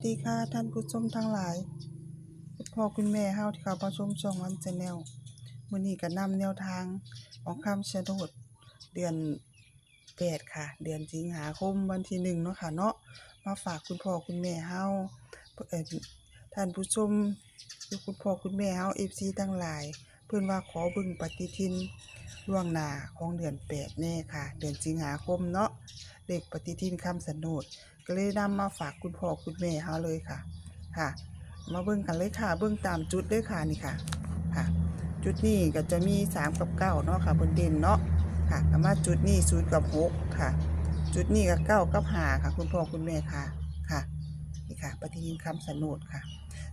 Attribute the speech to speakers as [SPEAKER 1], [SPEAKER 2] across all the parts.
[SPEAKER 1] สวัสดีค่ะท่านผู้ชมทั้งหลายคุณพ่อคุณแม่เฮาที่เข้ามาชมช่องวันชาแนลมื้อนี้ก็นำแนวทางของคำชะโนดเดือน8ค่ะ เดือนสิงหาคมวันที่1เนาะค่ะเนาะมาฝากคุณพ่อคุณแม่เฮาเอ่อท่านผู้ชมหรือคุณพ่อคุณแม่เฮา FC ทั้งหลาย เพิ่นว่าขอเบิ่งปฏิทินล่วงหน้าของเดือน8แน่ค่ะ เดือนสิงหาคมเนาะเลขปฏิทินคำชะโนด ก็เลยนำมาฝากคุณพ่อคุณแม่เฮาเลยค่ะ ค่ะ มาเบิ่งกันเลยค่ะ เบิ่งตามจุดเลยค่ะนี่ค่ะ ค่ะ จุดนี้ก็จะมี3กับ9เนาะค่ะบนเด่นเนาะ ค่ะก็มาจุดนี้0กับ6ค่ะ จุดนี้ก็9กับ5ค่ะ คุณพ่อคุณแม่ค่ะ ค่ะ นี่ค่ะ ปฏิทินคำสนุดค่ะ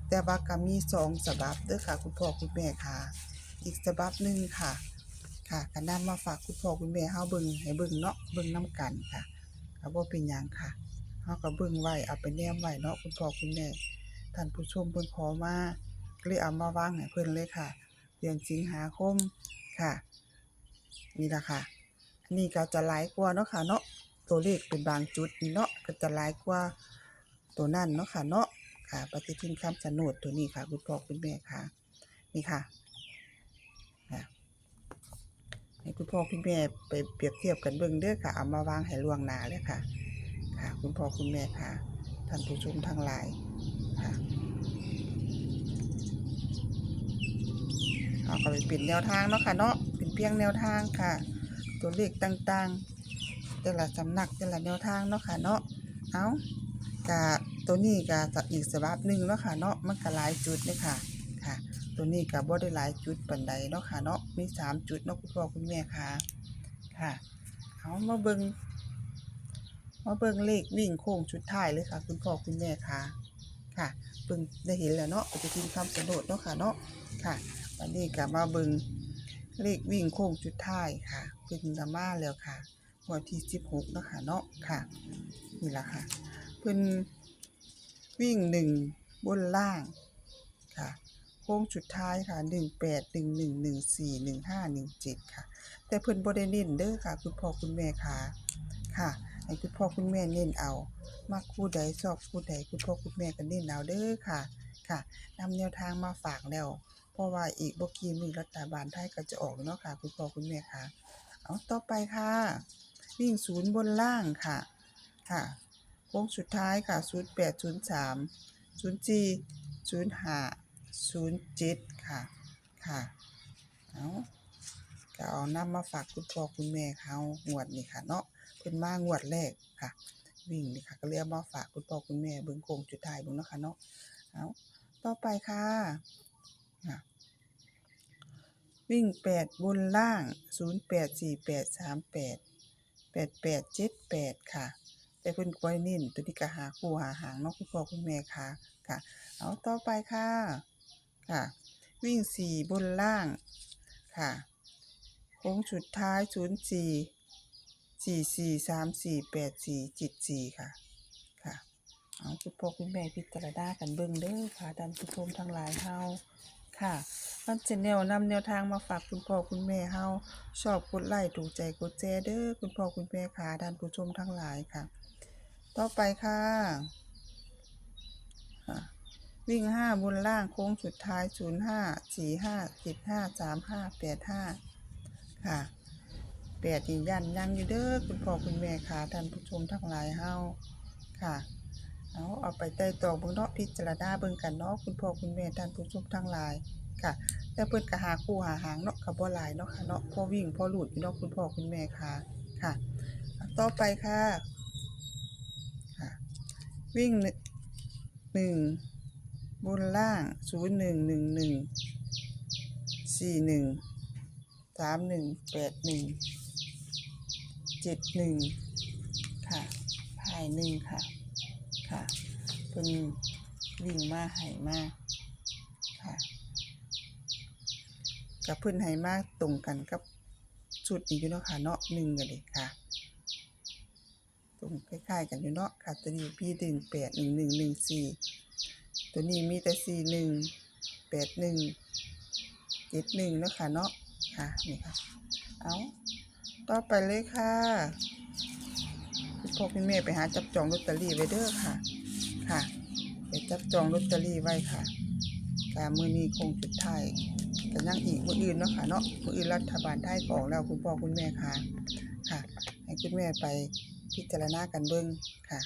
[SPEAKER 1] แต่ว่าก็มีสองฉบับเด้อค่ะ คุณพ่อคุณแม่ค่ะ อีกฉบับหนึ่งค่ะ ค่ะก็นำมาฝากคุณพ่อคุณแม่เฮาเบิ่งให้เบิ่งเนาะ เบิ่งนํกันค่ะก็บ่เป็นหยังค่ะ เฮาก็เบิ่งไว้เอาไปแนมไว้เนาะคุณพ่อคุณแม่ท่านผู้ชมเพิ่นขอมาก็เลยเอามาวางให้เพิ่นเลยค่ะ เดือนสิงหาคมค่ะ นี่ละค่ะอันนี้ก็จะหลายกว่าเนาะค่ะเนาะตัวเลขเป็นบางจุดนี่เนาะก็จะหลายกว่าตัวนั้นเนาะค่ะเนาะค่ะ ปฏิทินคำสนดตัวนี้ค่ะ คุณพ่อคุณแม่ค่ะ นี่ค่ะค่ะให้คุณพ่อคุณแม่ไปเปรียบเทียบกันเบิ่งเด้อค่ะ เอามาวางให้ล่วงหน้าเลยค่ะ ค่ะ คุณพ่อคุณแม่ค่ะ ท่านผู้ชมทั้งหลายค่ะเอาก็ไปเป็นแนวทางเนาะค่ะเนาะเป็นเพียงแนวทางค่ะ ตัวเลขต่างๆ แต่ละสำนักแต่ละแนวทางเนาะค่ะเนาะเอากะตัวนี้กะอีกสบับหนึ่งเนาะค่ะเนาะมันก็หลายจุดเลยค่ะค่ะ ตัวนี้ก็บ่ได้หลายจุดปานใดเนาะค่ะเนาะมีสามจุดเนาะคุณพ่อคุณแม่ค่ะค่ะเอามาเบิ่ง มาเบิ่งเลขวิ่งโค้งชุดท้ายเลยค่ะ คุณพ่อคุณแม่ค่ะค่ะเบิ่งได้เห็นแล้วเนาะปฏิทินคำสนดเนาะค่ะเนาะค่ะวันนี้ก็มาเบิ่งเลขวิ่งโค้งชุดท้ายค่ะเพิ่นจะมาแล้วค่ะวันที่16เนาะค่ะเนาะค่ะนี่ละค่ะเพิ่นวิ่งหนึ่งบนล่างค่ะโค้งสุดท้ายค่ะ 18 11 14 15 17 ค่ะ แต่เพิ่นบ่ได้เน้นเด้อค่ะ คุณพ่อคุณแม่ค่ะ ค่ะ ให้คุณพ่อคุณแม่เน้นเอามักคู่ใดชอบคู่ใดคุณพ่อคุณแม่ก็เน้นเอาเด้อค่ะค่ะนำแนวทางมาฝากแล้วเพราะว่าอีกบ่กี่มื้อรัฐบาลไทยก็จะออกเนาะค่ะ คุณพ่อคุณแม่ค่ะ เอาต่อไปค่ะ วิ่งศูนย์บนล่างค่ะค่ะโค้งสุดท้ายค่ะ0803 04 05 07ค่ะค่ะเอา ก็เอานำมาฝากคุณพ่อคุณแม่เขางวดนี้ค่ะ เนาะเพิ่นมางวดแรกค่ะ วิ่งนี่ค่ะ ก็เลยเอามาฝากคุณพ่อคุณแม่เบิ่งโคงจุดท้ายเบิ่งเนาะค่ะเนาะเอาต่อไปค่ะวิ่งแปดบนล่างศูนย์แปดสี่แปดสามแปดแปดแปดเจ็ดแปดค่ะ แต่เพิ่นก็บ่ได้เน้นตัวนี้ก็หาคู่หาหางเนาะคุณพ่อคุณแม่ค่ะค่ะ เอาต่อไปค่ะ ค่ะ วิ่งสี่บนล่างค่ะ ค้งสุดท้ายศูนย์สี่สี่สี่สามสี่แปดสี่จ็ดสี่ค่ะ ค่ะเอาคุณพ่อคุณแม่พิจารณากันเบิ่งเด้อค่ะท่านผู้ชมทั้งหลายเฮาค่ะมันจะแนวนำแนวทางมาฝากคุณพ่อคุณแม่เฮาชอบกดไลค์ถูกใจกดแชร์เด้อคุณพ่อคุณแม่ค่ะท่านผู้ชมทั้งหลายค่ะ ต่อไปค่ะค่ะวิ่งห้าบนล่างโค้งสุดท้ายศูนย์ห้าสี่ห้าเจ็ดห้าสามห้าแปดห้า ค่ะแปดยืนยันยังอยู่เด้อคุณพ่อคุณแม่ค่ะท่านผู้ชมทั้งหลายเฮาค่ะเอาเอาไปไต่ตองเบิ่งเนาะพิจารณาเบิ่งกันเนาะคุณพ่อคุณแม่ท่านผู้ชมทั้งหลายค่ะ แต่เพิ่นก็หาคู่หาหางเนาะก็บ่หลายเนาะค่ะเนาะพอวิ่งพอหลุดเนาะคุณพ่อคุณแม่ค่ะค่ะ ต่อไปค่ะค่ะ วิ่งหนึ่งบนล่างศูนย์หนึ่งหนึ่งหนึ่งสี่หนึ่ง สามหนึ่งแปดหนึ่งเจ็ดหนึ่งค่ะพายหนึ่งค่ะ ค่ะเพิ่นวิ่งมาให้มาค่ะกับเพิ่อนให้มาตรงกันกับชุดนี้อยู่เนาะค่ะเนาะหนึ่งกันเลยค่ะ ตรงคล้ายๆกันอยู่เนาะค่ะตัวนี้พี่ดึงแปดหนึ่งหนึ่งหนึ่งสี่ตัวนี้มีแต่สี่หนึ่งแปดหนึ่งเจ็ดหนึ่งเนาะค่ะเนาะ ค่ะนี่ค่ะ เอาต่อไปเลยค่ะคุณพ่อคุณแม่ไปหาจับจองลอตเตอรี่ไว้เด้อค่ะ ค่ะ ไปจับจองลอตเตอรี่ไว้ค่ะกามือนี้คงสุดท้ายก็ยังอีกมืออื่นเนาะค่ะเนาะมืออื่นรัฐบาลไทยก็ออกแล้วคุณพ่อคุณแม่ค่ะ ค่ะ ให้คุณแม่ไปพิจารณากันเบิ่งค่ะ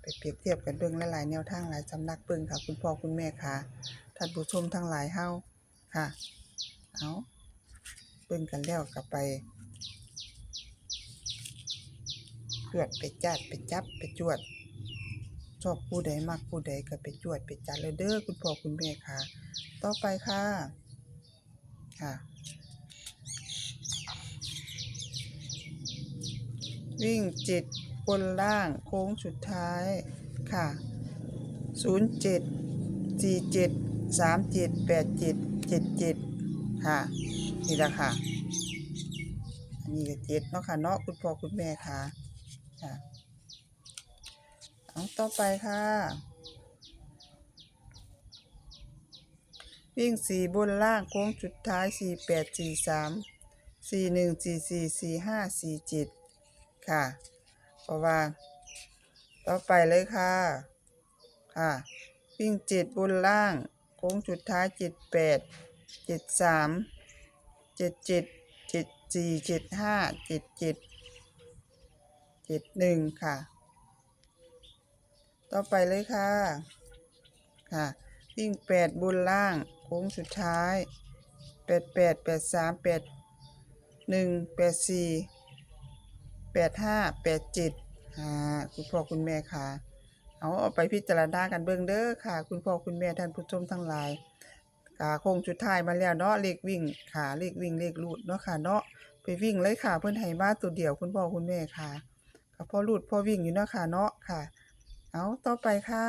[SPEAKER 1] ไปเปรียบเทียบกันเบิ่งลหลายแนวทางหลายสำนักเบิ่งค่ะ คุณพ่อคุณแม่ค่ะท่านผู้ชมทั้งหลายเฮาค่ะ เอา เบิ่งกันแล้วก็ไปจวดไปจัดไปจับไปจวด ชอบผู้ใดมักผู้ใดก็ไปจวดไปจัดเลยเด้อคุณพ่อคุณแม่ค่ะ ต่อไปค่ะ ค่ะ วิ่งจิตบนล่างโค้งสุดท้ายค่ะศูนย์เจ็ดสี่เจ็ดสามเจ็ดแปดเจ็ดเจ็ดเจ็ดค่ะ นี่แหละค่ะอันนี้ก็เจ็ดเนาะค่ะเนาะคุณพ่อคุณแม่ค่ะค่ะเอาต่อไปค่ะ วิ่งสี่บนล่างโค้งสุดท้ายสี่แปดสี่สามสี่หนึ่งสี่สี่สี่ห้าสี่เจ็ดค่ะ เพราะว่า ต่อไปเลยค่ะ ค่ะ วิ่งเจ็ดบนล่าง โค้งสุดท้ายเจ็ดแปดเจ็ดสาม เจ็ดเจ็ดเจ็ดสี่เจ็ดห้าเจ็ดเจ็ดเจ็ดหนึ่งค่ะ ต่อไปเลยค่ะ ค่ะ วิ่งแปดบนล่างโค้งสุดท้ายแปดแปดแปดสามแปดหนึ่งแปดสี่แปดห้าแปดเจ็ดอ่าคุณพ่อคุณแม่ค่ะ เอาเอาไปพิจารณากันเบิ่งเด้อค่ะ คุณพ่อคุณแม่ท่านผู้ชมทั้งหลาย กาโค้งสุดท้ายมาแล้วเนาะเลขวิ่งค่ะเลขวิ่งเลขลูดเนาะค่ะเนาะไปวิ่งเลยค่ะ เพิ่อนให้มาตัวเดียวคุณพ่อคุณแม่ค่ะก็พ่อลูดพ่อวิ่งอยู่เนาะค่ะเนาะค่ะ เอาต่อไปค่ะ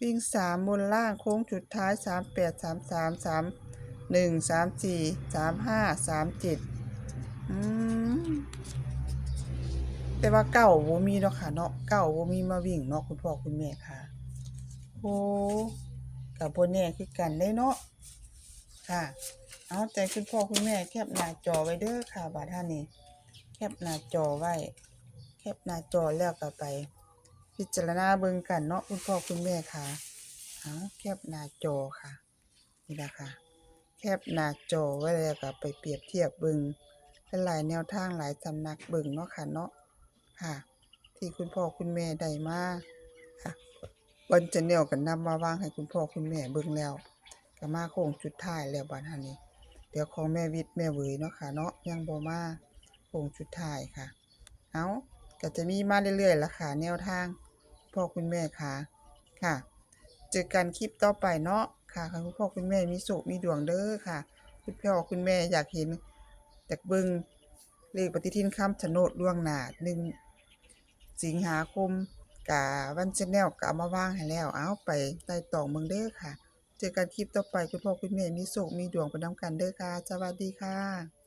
[SPEAKER 1] วิ่งสามบนล่างโค้งสุดท้ายสามแปดสามสามสามหนึ่งสามสี่สามห้าสามเจ็ดอืมแต่ว่าเก้าบ่มีเนาะค่ะเนาะเก้าบ่มีมาวิ่งเนาะคุณพ่อคุณแม่ค่ะโอ้ กับบ่แน่คือกันได้เนาะค่ะ เอาใจคุณพ่อคุณแม่แคปหน้าจอไว้เด้อค่ะ บาดท่านนี้แคปหน้าจอไว้ แคปหน้าจอแล้วก็ไป พิจารณาเบิ่งกันเนาะคุณพ่อคุณแม่ค่ะเอาแคปหน้าจอค่ะนี่แหละค่ะ แคปหน้าจอไว้แล้วก็ไปเปรียบเทียบเบิ่งหลายแนวทางหลายสำนักเบิ่งเนาะค่ะเนาะค่ะ ที่คุณพ่อคุณแม่ได้มาค่ะ วันจะแนวกันนำมาวางให้คุณพ่อคุณแม่เบิ่งแล้วก็มาโค้งจุดท้ายแล้วบัดนี้ เดี๋ยวของแม่วิทย์แม่เหวยเนาะค่ะเนาะยังบ่มาโค้งจุดท้ายค่ะ เอาก็จะมีมาเรื่อยๆล่ะค่ะแนวทางพ่อคุณแม่ค่ะค่ะ เจอกันคลิปต่อไปเนาะค่ะคุณพ่อคุณแม่มีสุขมีดวงเด้อค่ะ คุณพ่อคุณแม่อยากเห็นอยากเบิ่งเลขปฏิทินคำชะโนดล่วงหน้าหนึ่งสิงหาคม กะวันชแนลกะเอามาว่างให้แล้ว เอาไปไต่ตองเมืองเด้อค่ะ เจอกันคลิปต่อไปคุณพ่อคุณแม่มีสุขมีดวงไปน้ำกันเด้อค่ะ สวัสดีค่ะ